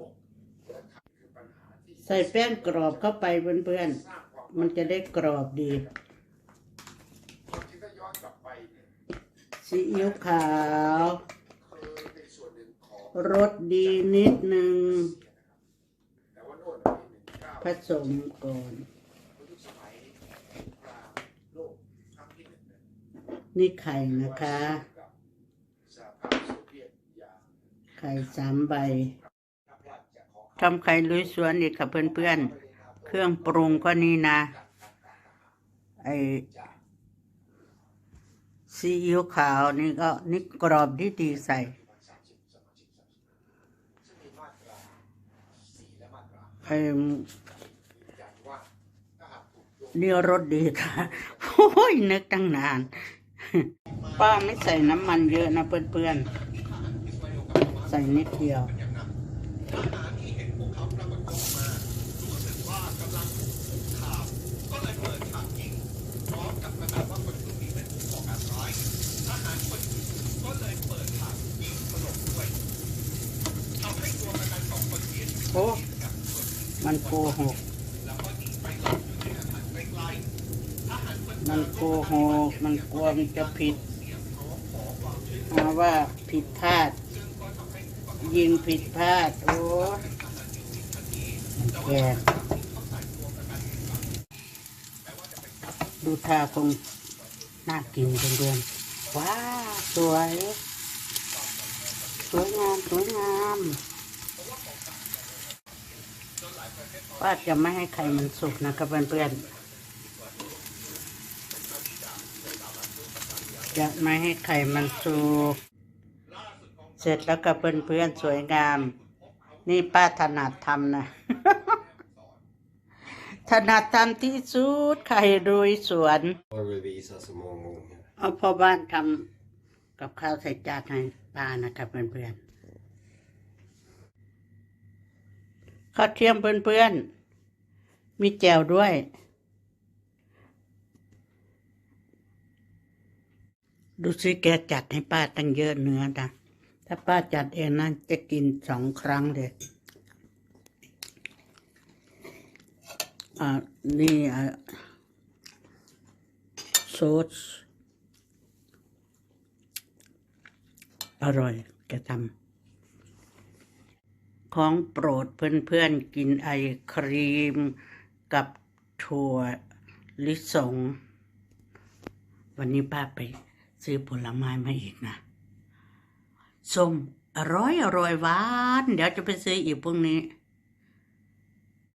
บกใส่แป้งกรอบเข้าไปเพื่อนๆ มันจะได้กรอบดีซีอิ๊วขาวรสดีนิดนึงแต่ว่าโน่นปีหนึ่งผสมก่อน นี่ไข่นะคะ ไข่สามใบ ทำไข่ลุยสวนอีกค่ะเพื่อนๆ เครื่องปรุงก็นี่นะ ไอซีอิ๊วขาวนี่ก็นี่กรอบดีๆใส่ ไอเนี่รสดีค่ะโอ้ยนึกตั้งนาน ป้าไม่ใส่น้ำมันเยอะนะเพื่อนๆ ใส่นิดเดียว เขาปรากฏตัวมารู้สึกว่ากำลังถูกข่าวก็เลยเปิดฉากยิงพร้อมกับประกาศว่าคนกลุ่มนี้เป็นผู้ก่อการร้ายทหารคนอื่นก็เลยเปิดฉากยิงสลบด้วยทำให้ตัวประกันสองคนเสียชีวิตโอ้มันโกหกแล้วก็ยินอาหกมันโกหกมันกลัวมันจะผิดมาว่าผิดพลาด ยิงผิดพลาด โอ้ แกดูท่าคงน่ากินเดือนๆว้าสวย สวยงาม สวยงามว่าจะไม่ให้ไข่มันสุกนะครับเพื่อนๆจะไม่ให้ไข่มันสุก เสร็จแล้วกับเพื่อนๆสวยงาม นี่ป้าถนัดทำนะ ถนัดทำที่สุดไข่รุยสวน Jag vill visa så många gånger. เอาพ่อบ้านทำกับข้าวใส่จานให้ป้านะครับเพื่อนๆข้าวเทียมเพื่อนๆ มีแจวด้วย ดูสิแกจัดให้ป้าตั้งเยอะเนื้อนะถ้าป้าจัดเองนะจะกินสองครั้งเลย อ่านี่อะโซสอร่อยแกทำของโปรดเพื่อนๆกินไอครีมกับถั่วลิสง วันนี้ป้าไปซื้อผลไม้มาอีกนะ ส้มอร่อยอร่อยหวาน เดี๋ยวจะไปซื้ออีกพรุ่งนี้